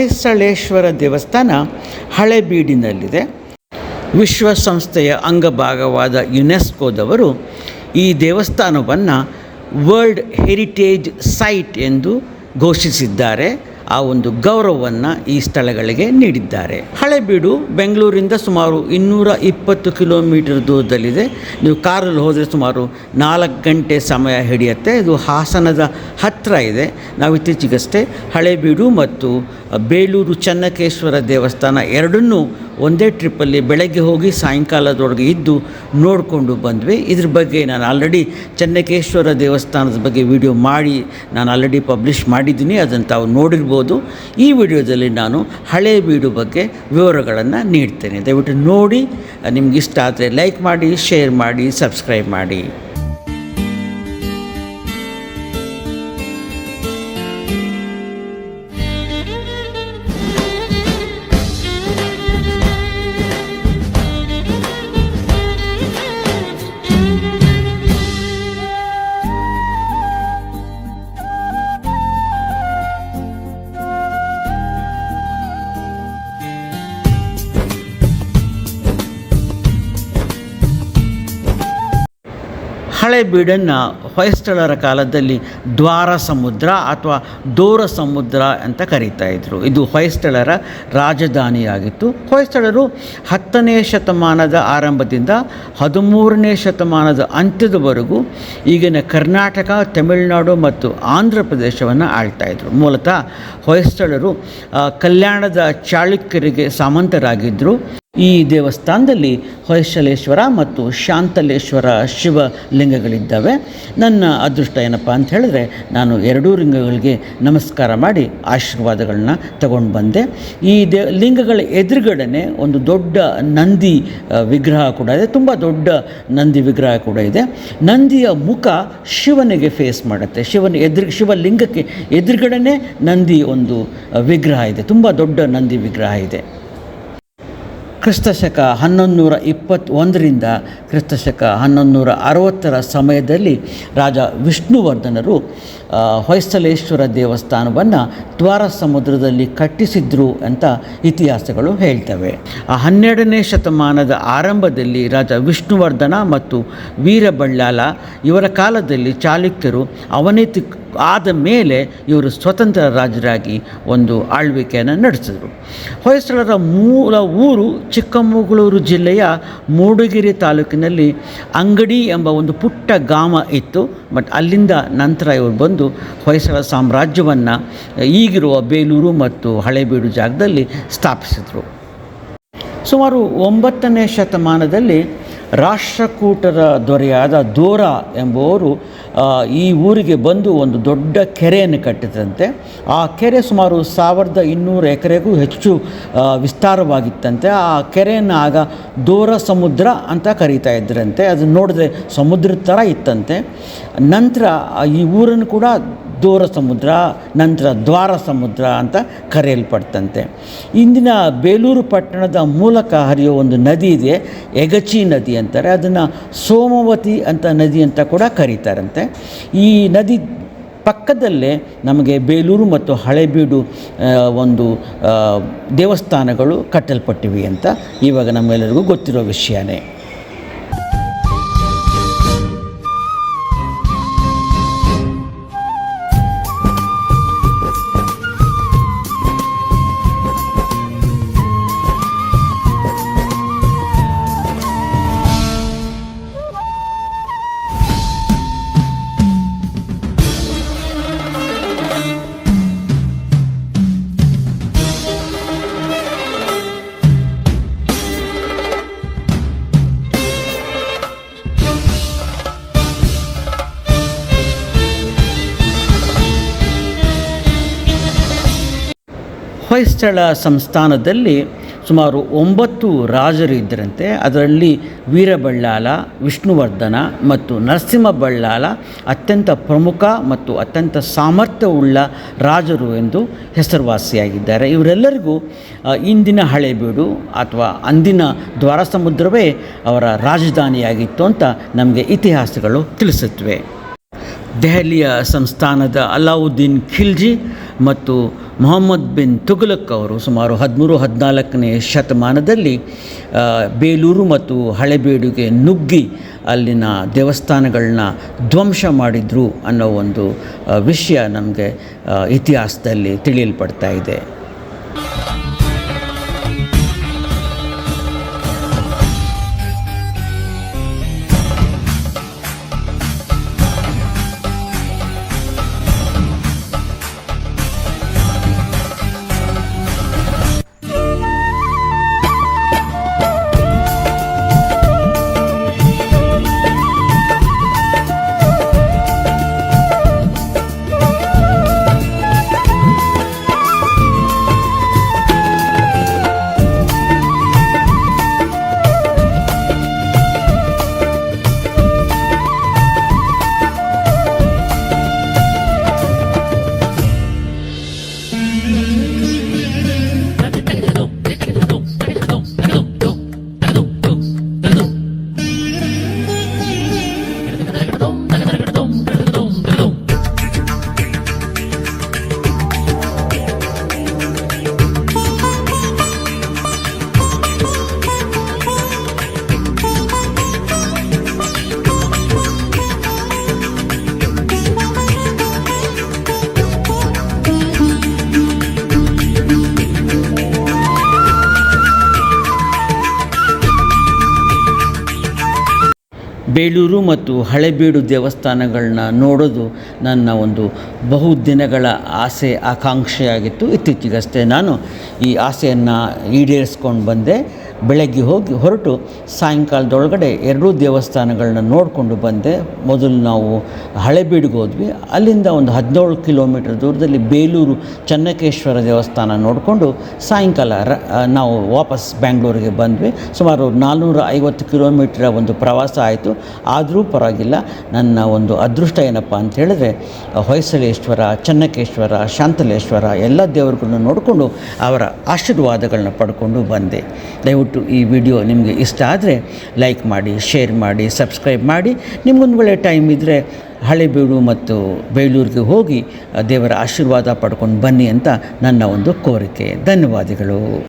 ಹೊಯ್ಸಳೇಶ್ವರ ದೇವಸ್ಥಾನ ಹಳೆಬೀಡಿನಲ್ಲಿದೆ ವಿಶ್ವಸಂಸ್ಥೆಯ ಅಂಗಭಾಗವಾದ ಯುನೆಸ್ಕೋದವರು ಈ ದೇವಸ್ಥಾನವನ್ನು ವರ್ಲ್ಡ್ ಹೆರಿಟೇಜ್ ಸೈಟ್ ಎಂದು ಘೋಷಿಸಿದ್ದಾರೆ. ಆ ಒಂದು ಗೌರವವನ್ನು ಈ ಸ್ಥಳಗಳಿಗೆ ನೀಡಿದ್ದಾರೆ. ಹಳೆಬೀಡು ಬೆಂಗಳೂರಿಂದ ಸುಮಾರು ಇನ್ನೂರ ಇಪ್ಪತ್ತು ಕಿಲೋಮೀಟರ್ ದೂರದಲ್ಲಿದೆ. ನೀವು ಕಾರಲ್ಲಿ ಹೋದರೆ ಸುಮಾರು ನಾಲ್ಕು ಗಂಟೆ ಸಮಯ ಹಿಡಿಯುತ್ತೆ. ಇದು ಹಾಸನದ ಹತ್ತಿರ ಇದೆ. ನಾವು ಇತ್ತೀಚೆಗಷ್ಟೇ ಹಳೆಬೀಡು ಮತ್ತು ಬೇಲೂರು ಚನ್ನಕೇಶ್ವರ ದೇವಸ್ಥಾನ ಎರಡನ್ನೂ ಒಂದೇ ಟ್ರಿಪ್ಪಲ್ಲಿ ಬೆಳಗ್ಗೆ ಹೋಗಿ ಸಾಯಂಕಾಲದೊಳಗೆ ಇದ್ದು ನೋಡಿಕೊಂಡು ಬಂದ್ವಿ. ಇದ್ರ ಬಗ್ಗೆ ನಾನು ಆಲ್ರೆಡಿ ಚೆನ್ನಕೇಶ್ವರ ದೇವಸ್ಥಾನದ ಬಗ್ಗೆ ವಿಡಿಯೋ ಮಾಡಿ, ನಾನು ಆಲ್ರೆಡಿ ಪಬ್ಲಿಷ್ ಮಾಡಿದ್ದೀನಿ, ಅದನ್ನು ತಾವು ನೋಡಿರ್ಬೋದು. ಈ ವಿಡಿಯೋದಲ್ಲಿ ನಾನು ಹಳೆ ಬೀಡು ಬಗ್ಗೆ ವಿವರಗಳನ್ನು ನೀಡ್ತೇನೆ. ದಯವಿಟ್ಟು ನೋಡಿ, ನಿಮ್ಗೆ ಇಷ್ಟ ಆದರೆ ಲೈಕ್ ಮಾಡಿ ಶೇರ್ ಮಾಡಿ ಸಬ್ಸ್ಕ್ರೈಬ್ ಮಾಡಿ. ಹಳೆಬೀಡನ್ನು ಹೊಯ್ಸಳರ ಕಾಲದಲ್ಲಿ ದ್ವಾರ ಸಮುದ್ರ ಅಥವಾ ದೋರ ಸಮುದ್ರ ಅಂತ ಕರೀತಾ ಇದ್ರು. ಇದು ಹೊಯ್ಸಳರ ರಾಜಧಾನಿಯಾಗಿತ್ತು. ಹೊಯ್ಸಳರು ಹತ್ತನೇ ಶತಮಾನದ ಆರಂಭದಿಂದ ಹದಿಮೂರನೇ ಶತಮಾನದ ಅಂತ್ಯದವರೆಗೂ ಈಗಿನ ಕರ್ನಾಟಕ, ತಮಿಳುನಾಡು ಮತ್ತು ಆಂಧ್ರ ಪ್ರದೇಶವನ್ನು ಆಳ್ತಾಯಿದ್ರು ಮೂಲತಃ ಹೊಯ್ಸಳರು ಕಲ್ಯಾಣದ ಚಾಳುಕ್ಯರಿಗೆ ಸಾಮಂತರಾಗಿದ್ದರು ಈ ದೇವಸ್ಥಾನದಲ್ಲಿ ಹೊಯ್ಸಳೇಶ್ವರ ಮತ್ತು ಶಾಂತಲೇಶ್ವರ ಶಿವಲಿಂಗಗಳಿದ್ದಾವೆ. ನನ್ನ ಅದೃಷ್ಟ ಏನಪ್ಪ ಅಂತ ಹೇಳಿದ್ರೆ, ನಾನು ಎರಡೂ ಲಿಂಗಗಳಿಗೆ ನಮಸ್ಕಾರ ಮಾಡಿ ಆಶೀರ್ವಾದಗಳನ್ನ ತಗೊಂಡು ಬಂದೆ. ಈ ದೇ, ಲಿಂಗಗಳ ಎದುರುಗಡೆನೆ ಒಂದು ದೊಡ್ಡ ನಂದಿ ವಿಗ್ರಹ ಕೂಡ ಇದೆ. ತುಂಬ ದೊಡ್ಡ ನಂದಿ ವಿಗ್ರಹ ಕೂಡ ಇದೆ. ನಂದಿಯ ಮುಖ ಶಿವನಿಗೆ ಫೇಸ್ ಮಾಡುತ್ತೆ. ಶಿವನ ಎದುರು, ಶಿವಲಿಂಗಕ್ಕೆ ಎದುರುಗಡೆನೆ ನಂದಿ ಒಂದು ವಿಗ್ರಹ ಇದೆ. ತುಂಬ ದೊಡ್ಡ ನಂದಿ ವಿಗ್ರಹ ಇದೆ. ಕ್ರಿಸ್ತಶಕ ಹನ್ನೊಂದು ನೂರ ಇಪ್ಪತ್ತೊಂದರಿಂದ ಕ್ರಿಸ್ತಶಕ ಹನ್ನೊಂದು ನೂರ ಅರವತ್ತರ ಸಮಯದಲ್ಲಿ ರಾಜ ವಿಷ್ಣುವರ್ಧನರು ಹೊಯ್ಸಲೇಶ್ವರ ದೇವಸ್ಥಾನವನ್ನು ದ್ವಾರ ಸಮುದ್ರದಲ್ಲಿ ಕಟ್ಟಿಸಿದ್ರು ಅಂತ ಇತಿಹಾಸಗಳು ಹೇಳ್ತವೆ. ಆ ಹನ್ನೆರಡನೇ ಶತಮಾನದ ಆರಂಭದಲ್ಲಿ ರಾಜ ವಿಷ್ಣುವರ್ಧನ ಮತ್ತು ವೀರಬಳ್ಳಾಲ ಇವರ ಕಾಲದಲ್ಲಿ ಚಾಲುಕ್ಯರು ಅವನತಿ ಆದ ಮೇಲೆ ಇವರು ಸ್ವತಂತ್ರ ರಾಜರಾಗಿ ಒಂದು ಆಳ್ವಿಕೆಯನ್ನು ನಡೆಸಿದರು. ಹೊಯ್ಸಳರ ಮೂಲ ಊರು ಚಿಕ್ಕಮಗಳೂರು ಜಿಲ್ಲೆಯ ಮೂಡಿಗೆರೆ ತಾಲೂಕಿನಲ್ಲಿ ಅಂಗಡಿ ಎಂಬ ಒಂದು ಪುಟ್ಟ ಗ್ರಾಮ ಇತ್ತು. ಬಟ್ ಅಲ್ಲಿಂದ ನಂತರ ಇವರು ಬಂದು ಹೊಯ್ಸಳ ಸಾಮ್ರಾಜ್ಯವನ್ನು ಈಗಿರುವ ಬೇಲೂರು ಮತ್ತು ಹಳೆಬೀಡು ಜಾಗದಲ್ಲಿ ಸ್ಥಾಪಿಸಿದರು. ಸುಮಾರು ಒಂಬತ್ತನೇ ಶತಮಾನದಲ್ಲಿ ರಾಷ್ಟ್ರಕೂಟರ ದೊರೆಯಾದ ದೋರ ಎಂಬುವರು ಈ ಊರಿಗೆ ಬಂದು ಒಂದು ದೊಡ್ಡ ಕೆರೆಯನ್ನು ಕಟ್ಟಿದಂತೆ. ಆ ಕೆರೆ ಸುಮಾರು ಸಾವಿರದ ಇನ್ನೂರು ಎಕರೆಗೂ ಹೆಚ್ಚು ವಿಸ್ತಾರವಾಗಿತ್ತಂತೆ. ಆ ಕೆರೆಯನ್ನು ಆಗ ದೋರ ಸಮುದ್ರ ಅಂತ ಕರೀತಾ ಇದ್ದರಂತೆ ಅದನ್ನು ನೋಡಿದ್ರೆ ಸಮುದ್ರ ಥರ ಇತ್ತಂತೆ. ನಂತರ ಈ ಊರನ್ನು ಕೂಡ ದೋರ ಸಮುದ್ರ, ನಂತರ ದ್ವಾರ ಸಮುದ್ರ ಅಂತ ಕರೆಯಲ್ಪಡ್ತಂತೆ. ಇಂದಿನ ಬೇಲೂರು ಪಟ್ಟಣದ ಮೂಲಕ ಹರಿಯೋ ಒಂದು ನದಿ ಇದೆ, ಎಗಚಿ ನದಿ ಅಂತಾರೆ, ಅದನ್ನು ಸೋಮವತಿ ಅಂತ ನದಿ ಅಂತ ಕೂಡ ಕರೀತಾರಂತೆ. ಈ ನದಿ ಪಕ್ಕದಲ್ಲೇ ನಮಗೆ ಬೇಲೂರು ಮತ್ತು ಹಳೆಬೀಡು ಒಂದು ದೇವಸ್ಥಾನಗಳು ಕಟ್ಟಲ್ಪಟ್ಟಿವೆ ಅಂತ ಇವಾಗ ನಮ್ಮೆಲ್ಲರಿಗೂ ಗೊತ್ತಿರೋ ವಿಷಯನೇ. ಹೊಯ್ಸಳ ಸಂಸ್ಥಾನದಲ್ಲಿ ಸುಮಾರು ಒಂಬತ್ತು ರಾಜರು ಇದ್ದರಂತೆ. ಅದರಲ್ಲಿ ವೀರಬಳ್ಳಾಲ, ವಿಷ್ಣುವರ್ಧನ ಮತ್ತು ನರಸಿಂಹ ಬಳ್ಳಾಲ ಅತ್ಯಂತ ಪ್ರಮುಖ ಮತ್ತು ಅತ್ಯಂತ ಸಾಮರ್ಥ್ಯವುಳ್ಳ ರಾಜರು ಎಂದು ಹೆಸರುವಾಸಿಯಾಗಿದ್ದಾರೆ. ಇವರೆಲ್ಲರಿಗೂ ಇಂದಿನ ಹಳೆಬೀಡು ಅಥವಾ ಅಂದಿನ ದ್ವಾರ ಸಮುದ್ರವೇ ಅವರ ರಾಜಧಾನಿಯಾಗಿತ್ತು ಅಂತ ನಮಗೆ ಇತಿಹಾಸಗಳು ತಿಳಿಸುತ್ತವೆ. ದೆಹಲಿಯ ಸಂಸ್ಥಾನದ ಅಲಾವುದ್ದೀನ್ ಖಿಲ್ಜಿ ಮತ್ತು ಮೊಹಮ್ಮದ್ ಬಿನ್ ತುಘಲಕ್ ಅವರು ಸುಮಾರು ಹದಿಮೂರು, ಹದಿನಾಲ್ಕನೇ ಶತಮಾನದಲ್ಲಿ ಬೇಲೂರು ಮತ್ತು ಹಳೆಬೀಡುಗೆ ನುಗ್ಗಿ ಅಲ್ಲಿನ ದೇವಸ್ಥಾನಗಳನ್ನ ಧ್ವಂಸ ಮಾಡಿದರು ಅನ್ನೋ ಒಂದು ವಿಷಯ ನಮಗೆ ಇತಿಹಾಸದಲ್ಲಿ ತಿಳಿಯಲ್ಪಡ್ತಾ ಇದೆ. ಬೇಲೂರು ಮತ್ತು ಹಳೆಬೀಡು ದೇವಸ್ಥಾನಗಳನ್ನ ನೋಡೋದು ನನ್ನ ಒಂದು ಬಹುದಿನಗಳ ಆಸೆ, ಆಕಾಂಕ್ಷೆಯಾಗಿತ್ತು. ಇತ್ತೀಚೆಗಷ್ಟೇ ನಾನು ಈ ಆಸೆಯನ್ನು ಈಡೇರಿಸ್ಕೊಂಡು ಬಂದೆ. ಬೆಳಗ್ಗೆ ಹೋಗಿ ಹೊರಟು ಸಾಯಂಕಾಲದೊಳಗಡೆ ಎರಡೂ ದೇವಸ್ಥಾನಗಳನ್ನ ನೋಡಿಕೊಂಡು ಬಂದೆ. ಮೊದಲು ನಾವು ಹಳೆಬೀಡಿಗೆ ಹೋದ್ವಿ. ಅಲ್ಲಿಂದ ಒಂದು ಹದಿನೇಳು ಕಿಲೋಮೀಟರ್ ದೂರದಲ್ಲಿ ಬೇಲೂರು ಚನ್ನಕೇಶ್ವರ ದೇವಸ್ಥಾನ ನೋಡಿಕೊಂಡು ಸಾಯಂಕಾಲ ರ ನಾವು ವಾಪಸ್ ಬ್ಯಾಂಗ್ಳೂರಿಗೆ ಬಂದ್ವಿ. ಸುಮಾರು ನಾಲ್ನೂರ ಐವತ್ತು ಕಿಲೋಮೀಟ್ರ ಒಂದು ಪ್ರವಾಸ ಆಯಿತು. ಆದರೂ ಪರವಾಗಿಲ್ಲ, ನನ್ನ ಒಂದು ಅದೃಷ್ಟ ಏನಪ್ಪ ಅಂತ ಹೇಳಿದ್ರೆ, ಹೊಯ್ಸಳೇಶ್ವರ, ಚನ್ನಕೇಶ್ವರ, ಶಾಂತಲೇಶ್ವರ ಎಲ್ಲ ದೇವರುಗಳನ್ನ ನೋಡಿಕೊಂಡು ಅವರ ಆಶೀರ್ವಾದಗಳನ್ನ ಪಡ್ಕೊಂಡು ಬಂದೆ. ದಯವಿಟ್ಟು ಈ ವಿಡಿಯೋ ನಿಮಗೆ ಇಷ್ಟ ಆದರೆ ಲೈಕ್ ಮಾಡಿ, ಶೇರ್ ಮಾಡಿ, ಸಬ್ಸ್ಕ್ರೈಬ್ ಮಾಡಿ. ನಿಮ್ಗೊಂದು ಒಳ್ಳೆ ಟೈಮ್ ಇದ್ದರೆ ಹಳೆಬೀಡು ಮತ್ತು ಬೇಲೂರಿಗೆ ಹೋಗಿ ದೇವರ ಆಶೀರ್ವಾದ ಪಡ್ಕೊಂಡು ಬನ್ನಿ ಅಂತ ನನ್ನ ಒಂದು ಕೋರಿಕೆ. ಧನ್ಯವಾದಗಳು.